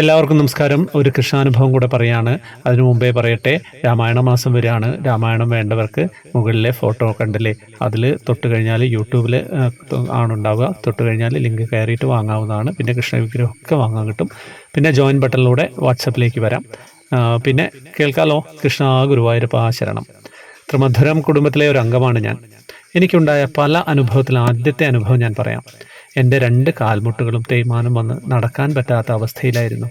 എല്ലാവർക്കും നമസ്കാരം. ഒരു കൃഷ്ണാനുഭവം കൂടെ പറയാണ്. അതിനു മുമ്പേ പറയട്ടെ രാമായണ മാസം വരികയാണ് രാമായണം വേണ്ടവർക്ക് മുകളിലെ ഫോട്ടോ കണ്ടില്ലേ അതിൽ തൊട്ട് കഴിഞ്ഞാൽ യൂട്യൂബിൽ ആണുണ്ടാവുക. തൊട്ട് കഴിഞ്ഞാൽ ലിങ്ക് കയറിയിട്ട് വാങ്ങാവുന്നതാണ്. പിന്നെ കൃഷ്ണ വിഗ്രഹമൊക്കെ വാങ്ങാൻ കിട്ടും. പിന്നെ ജോയിൻ ബട്ടണിലൂടെ വാട്സപ്പിലേക്ക് വരാം. പിന്നെ കേൾക്കാലോ? കൃഷ്ണ ഗുരുവായൂരപ്പ ആശരണം ത്രിമധുരം കുടുംബത്തിലെ ഒരു അംഗമാണ് ഞാൻ. എനിക്കുണ്ടായ പല അനുഭവത്തിൽ ആദ്യത്തെ അനുഭവം ഞാൻ പറയാം. എന്റെ രണ്ട് കാൽമുട്ടുകളും തേയ്മാനം വന്ന് നടക്കാൻ പറ്റാത്ത അവസ്ഥയിലായിരുന്നു.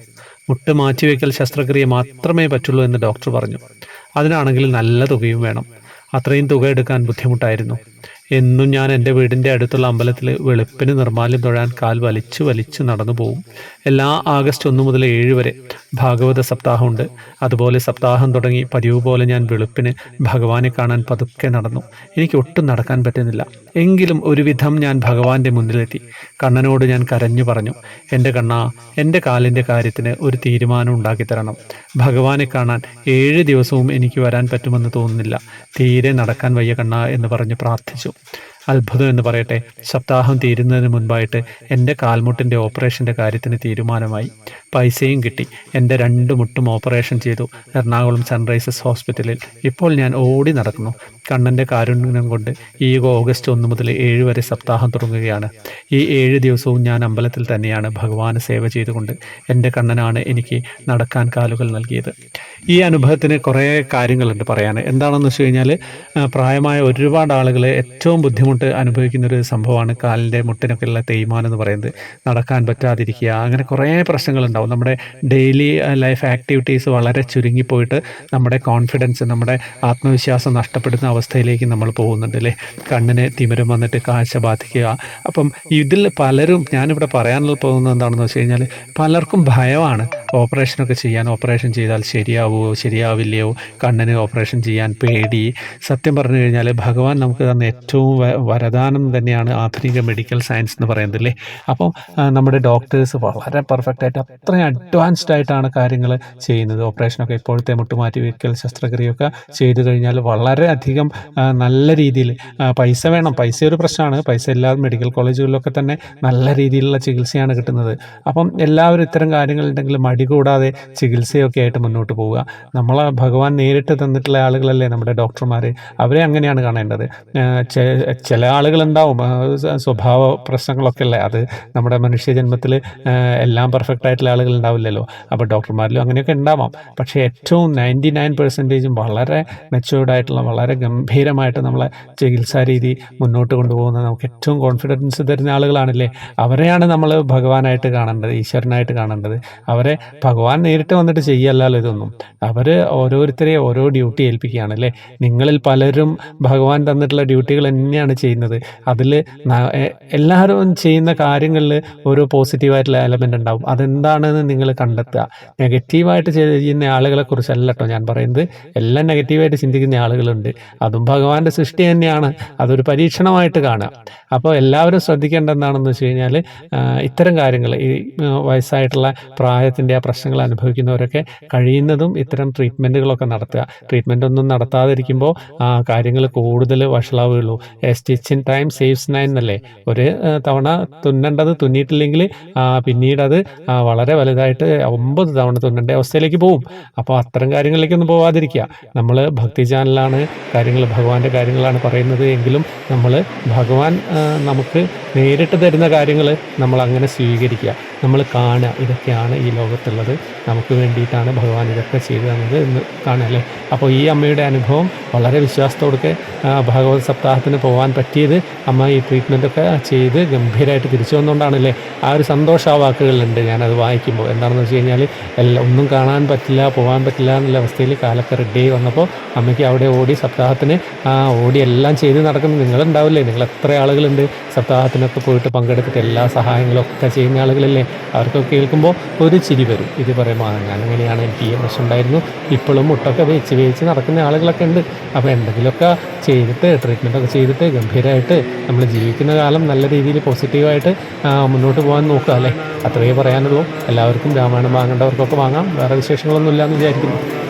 മുട്ട് മാറ്റിവെക്കൽ ശസ്ത്രക്രിയ മാത്രമേ പറ്റുള്ളൂ എന്ന് ഡോക്ടർ പറഞ്ഞു. അതിനാണെങ്കിൽ നല്ല തുകയും വേണം. അത്രയും തുക എടുക്കാൻ ബുദ്ധിമുട്ടായിരുന്നു. എന്നും ഞാൻ എന്റെ വീടിന്റെ അടുത്തുള്ള അമ്പലത്തിൽ വെളുപ്പിന് നിർമ്മാല്യം തൊഴാൻ കാൽ വലിച്ച് വലിച്ച് നടന്നു പോകും എല്ലാ ആഗസ്റ്റ് ഒന്ന് മുതൽ ഏഴ് വരെ ഭാഗവത സപ്താഹമുണ്ട്. അതുപോലെ സപ്താഹം തുടങ്ങി പതിവ് പോലെ ഞാൻ വെളുപ്പിന് ഭഗവാനെ കാണാൻ പതുക്കെ നടന്നു. എനിക്ക് ഒട്ടും നടക്കാൻ പറ്റുന്നില്ല. എങ്കിലും ഒരുവിധം ഞാൻ ഭഗവാന്റെ മുന്നിലെത്തി. കണ്ണനോട് ഞാൻ കരഞ്ഞു പറഞ്ഞു എന്റെ കണ്ണ എന്റെ കാലിന്റെ കാര്യത്തിന് ഒരു തീരുമാനം ഉണ്ടാക്കി തരണം. ഭഗവാനെ കാണാൻ ഏഴ് ദിവസവും എനിക്ക് വരാൻ പറ്റുമെന്ന് തോന്നുന്നില്ല. തീരെ നടക്കാൻ വയ്യ കണ്ണ എന്ന് പറഞ്ഞ് പ്രാർത്ഥിച്ചു. അത്ഭുതം എന്ന് പറയട്ടെ. സപ്താഹം തീരുന്നതിന് മുൻപായിട്ട് എന്റെ കാൽമുട്ടിന്റെ ഓപ്പറേഷന്റെ കാര്യത്തിന് തീരുമാനമായി. പൈസയും കിട്ടി. എന്റെ രണ്ട് മുട്ടും ഓപ്പറേഷൻ ചെയ്തു എറണാകുളം സൺറൈസസ് ഹോസ്പിറ്റലിൽ. ഇപ്പോൾ ഞാൻ ഓടി നടക്കുന്നു. കണ്ണന്റെ കാരുണ്യം കൊണ്ട് ഈ ഓഗസ്റ്റ് ഒന്ന് മുതൽ ഏഴ് വരെ സപ്താഹം തുടങ്ങുകയാണ്. ഈ ഏഴ് ദിവസവും ഞാൻ അമ്പലത്തിൽ തന്നെയാണ് ഭഗവാന് സേവ ചെയ്തുകൊണ്ട് എന്റെ കണ്ണനാണ് എനിക്ക് നടക്കാൻ കാലുകൾ നൽകിയത്. ഈ അനുഭവത്തിന് കുറേ കാര്യങ്ങളുണ്ട് പറയാൻ. എന്താണെന്ന് വെച്ച് കഴിഞ്ഞാൽ പ്രായമായ ഒരുപാട് ആളുകൾ ഏറ്റവും ബുദ്ധിമുട്ട് അനുഭവിക്കുന്ന ഒരു സംഭവമാണ് കാലിന്റെ മുട്ടിനൊക്കെയുള്ള തേയ്മാനം എന്ന് പറയുന്നത്. നടക്കാൻ പറ്റാതിരിക്കുക അങ്ങനെ കുറേ പ്രശ്നങ്ങളുണ്ടാവും. നമ്മുടെ ഡെയിലി ലൈഫ് ആക്ടിവിറ്റീസ് വളരെ ചുരുങ്ങിപ്പോയിട്ട് നമ്മുടെ കോൺഫിഡൻസ് നമ്മുടെ ആത്മവിശ്വാസം നഷ്ടപ്പെടുന്ന അവസ്ഥയിലേക്ക് നമ്മൾ പോകുന്നുണ്ട് അല്ലേ? കണ്ണിന് തിമിരം വന്നിട്ട് കാഴ്ച ബാധിക്കുക. അപ്പം ഇതിൽ പലരും ഞാനിവിടെ പറയാനുള്ള പോകുന്നത് എന്താണെന്ന് വെച്ച് കഴിഞ്ഞാൽ പലർക്കും ഭയമാണ് ഓപ്പറേഷനൊക്കെ ചെയ്യാൻ. ഓപ്പറേഷൻ ചെയ്താൽ ശരിയാവുമോ ശരിയാവില്ലയോ? കണ്ണിന് ഓപ്പറേഷൻ ചെയ്യാൻ പേടി. സത്യം പറഞ്ഞു കഴിഞ്ഞാൽ ഭഗവാൻ നമുക്ക് തന്ന ഏറ്റവും വരദാനം തന്നെയാണ് ആധുനിക മെഡിക്കൽ സയൻസ് എന്ന് പറയുന്നത് അല്ലേ? അപ്പം നമ്മുടെ ഡോക്ടേഴ്സ് വളരെ പെർഫെക്റ്റ് ആയിട്ട് അത്രയും അഡ്വാൻസ്ഡ് ആയിട്ടാണ് കാര്യങ്ങൾ ചെയ്യുന്നത്. ഓപ്പറേഷനൊക്കെ ഇപ്പോഴത്തെ മുട്ടുമാറ്റി വയ്ക്കൽ ശസ്ത്രക്രിയൊക്കെ ചെയ്തു കഴിഞ്ഞാൽ വളരെ അധികം നല്ല രീതിയിൽ പൈസ വേണം. പൈസ ഒരു പ്രശ്നമാണ്. പൈസ എല്ലാ മെഡിക്കൽ കോളേജുകളിലൊക്കെ തന്നെ നല്ല രീതിയിലുള്ള ചികിത്സയാണ് കിട്ടുന്നത്. അപ്പം എല്ലാവരും ഇത്തരം കാര്യങ്ങളുണ്ടെങ്കിൽ മടി കൂടാതെ ചികിത്സയൊക്കെ ആയിട്ട് മുന്നോട്ട് പോവുക. നമ്മൾ ഭഗവാൻ നേരിട്ട് തന്നിട്ടുള്ള ആളുകളല്ലേ നമ്മുടെ ഡോക്ടർമാർ അവരെ അങ്ങനെയാണ് കാണേണ്ടത്. ചില ആളുകളുണ്ടാവും സ്വഭാവ പ്രശ്നങ്ങളൊക്കെ അല്ലേ? അത് നമ്മുടെ മനുഷ്യജന്മത്തിൽ എല്ലാം പെർഫെക്റ്റ് ആയിട്ടുള്ള ആളുകൾ ഉണ്ടാവില്ലല്ലോ അപ്പോൾ ഡോക്ടർമാരിലും അങ്ങനെയൊക്കെ ഉണ്ടാവാം. പക്ഷേ ഏറ്റവും നയന്റി നയൻ പെർസെന്റേജും വളരെ മെച്ചുവേർഡ് ആയിട്ടുള്ള വളരെ ഗംഭീരമായിട്ട് നമ്മളെ ചികിത്സാ രീതി മുന്നോട്ട് കൊണ്ടുപോകുന്ന നമുക്ക് ഏറ്റവും കോൺഫിഡൻസ് തരുന്ന ആളുകളാണല്ലേ. അവരെയാണ് നമ്മൾ ഭഗവാനായിട്ട് കാണേണ്ടത് ഈശ്വരനായിട്ട് കാണേണ്ടത്. അവരെ ഭഗവാൻ നേരിട്ട് വന്നിട്ട് ചെയ്യല്ലല്ലോ ഇതൊന്നും. അവർ ഓരോരുത്തരെ ഓരോ ഡ്യൂട്ടി ഏൽപ്പിക്കുകയാണ് അല്ലേ നിങ്ങളിൽ പലരും ഭഗവാൻ തന്നിട്ടുള്ള ഡ്യൂട്ടികൾ തന്നെയാണ് ചെയ്യുന്നത്. അതിൽ എല്ലാവരും ചെയ്യുന്ന കാര്യങ്ങളിൽ ഓരോ പോസിറ്റീവായിട്ടുള്ള എലമെന്റ് ഉണ്ടാവും. അതെന്താണെന്ന് നിങ്ങൾ കണ്ടെത്തുക. നെഗറ്റീവായിട്ട് ചെയ്യുന്ന ആളുകളെ കുറിച്ചല്ല കേട്ടോ ഞാൻ പറയുന്നത്. എല്ലാം നെഗറ്റീവായിട്ട് ചിന്തിക്കുന്ന ആളുകളുണ്ട്. അതും ഭഗവാന്റെ സൃഷ്ടി തന്നെയാണ്. അതൊരു പരീക്ഷണമായിട്ട് കാണുക. അപ്പോൾ എല്ലാവരും ശ്രദ്ധിക്കേണ്ട എന്താണെന്ന് വെച്ച് കഴിഞ്ഞാൽ ഇത്തരം കാര്യങ്ങൾ ഈ വയസ്സായിട്ടുള്ള പ്രായത്തിന്റെ ആ പ്രശ്നങ്ങൾ അനുഭവിക്കുന്നവരൊക്കെ കഴിയുന്നതും ഇത്തരം ട്രീറ്റ്മെന്റുകളൊക്കെ നടത്തുക. ട്രീറ്റ്മെന്റ് ഒന്നും നടത്താതിരിക്കുമ്പോൾ ആ കാര്യങ്ങൾ കൂടുതൽ വഷളാവുകയുള്ളൂ. Stitch in time saves nine എന്നല്ലേ? ഒരു തവണ തുന്നേണ്ടത് തുന്നിയിട്ടില്ലെങ്കിൽ പിന്നീട് അത് വളരെ വലുതായിട്ട് ഒമ്പത് തവണ തുന്നേണ്ട അവസ്ഥയിലേക്ക് പോകും അപ്പോൾ അത്തരം കാര്യങ്ങളിലേക്കൊന്നും പോവാതിരിക്കുക. നമ്മൾ ഭക്തി ചാനലാണ് കാര്യങ്ങൾ ഭഗവാന്റെ കാര്യങ്ങളാണ് പറയുന്നത് എങ്കിലും നമ്മൾ ഭഗവാൻ നമുക്ക് നേരിട്ട് തരുന്ന കാര്യങ്ങൾ നമ്മൾ അങ്ങനെ സ്വീകരിക്കുക. നമ്മൾ കാണുക. ഇതൊക്കെയാണ് ഈ ലോകത്തുള്ളത്. നമുക്ക് വേണ്ടിയിട്ടാണ് ഭഗവാൻ ഇതൊക്കെ ചെയ്തു തന്നത് എന്ന് കാണുക അപ്പോൾ ഈ അമ്മയുടെ അനുഭവം വളരെ വിശ്വാസത്തോടൊക്കെ ഭഗവത് സപ്താഹത്തിന് പോകാൻ പറ്റിയത് അമ്മ ഈ ട്രീറ്റ്മെന്റൊക്കെ ചെയ്ത് ഗംഭീരമായിട്ട് തിരിച്ചു വന്നുകൊണ്ടാണല്ലേ ആ ഒരു സന്തോഷ വാക്കുകളുണ്ട് ഞാനത് വായിക്കുമ്പോൾ എന്താണെന്ന് വെച്ച് കഴിഞ്ഞാൽ എല്ലാം ഒന്നും കാണാൻ പറ്റില്ല പോകാൻ പറ്റില്ല എന്നുള്ള അവസ്ഥയിൽ കാലൊക്കെ റെഡി വന്നപ്പോൾ അമ്മയ്ക്ക് അവിടെ ഓടി സപ്താഹത്തിന് ഓടി എല്ലാം ചെയ്ത് നടക്കുന്ന. നിങ്ങളുണ്ടാവില്ലേ? നിങ്ങൾ എത്ര ആളുകളുണ്ട്? സപ്താഹത്തിനൊക്കെ പോയിട്ട് പങ്കെടുത്തിട്ട് എല്ലാ സഹായങ്ങളും ഒക്കെ ചെയ്യുന്ന ആളുകളില്ലേ? അവർക്കൊക്കെ കേൾക്കുമ്പോൾ ഒരു ചിരി വരും. ഇത് പറയുമ്പോൾ അങ്ങനെയാണ് എനിക്ക് ഈ പ്രശ്നം ഉണ്ടായിരുന്നു. ഇപ്പോഴും മുട്ടൊക്കെ വേച്ച് വേച്ച് നടക്കുന്ന ആളുകളൊക്കെ ഉണ്ട്. അപ്പോൾ എന്തെങ്കിലുമൊക്കെ ചെയ്തിട്ട് ട്രീറ്റ്മെന്റൊക്കെ ചെയ്തിട്ട് ഗംഭീരമായിട്ട് നമ്മൾ ജീവിക്കുന്ന കാലം നല്ല രീതിയിൽ പോസിറ്റീവായിട്ട് മുന്നോട്ട് പോകാൻ നോക്കുക അല്ലേ? അത്രയേ പറയാനുള്ളൂ. എല്ലാവർക്കും രാമായണം വാങ്ങേണ്ടവർക്കൊക്കെ വാങ്ങാം. വേറെ വിശേഷങ്ങളൊന്നും ഇല്ലയെന്ന് വിചാരിക്കുന്നു.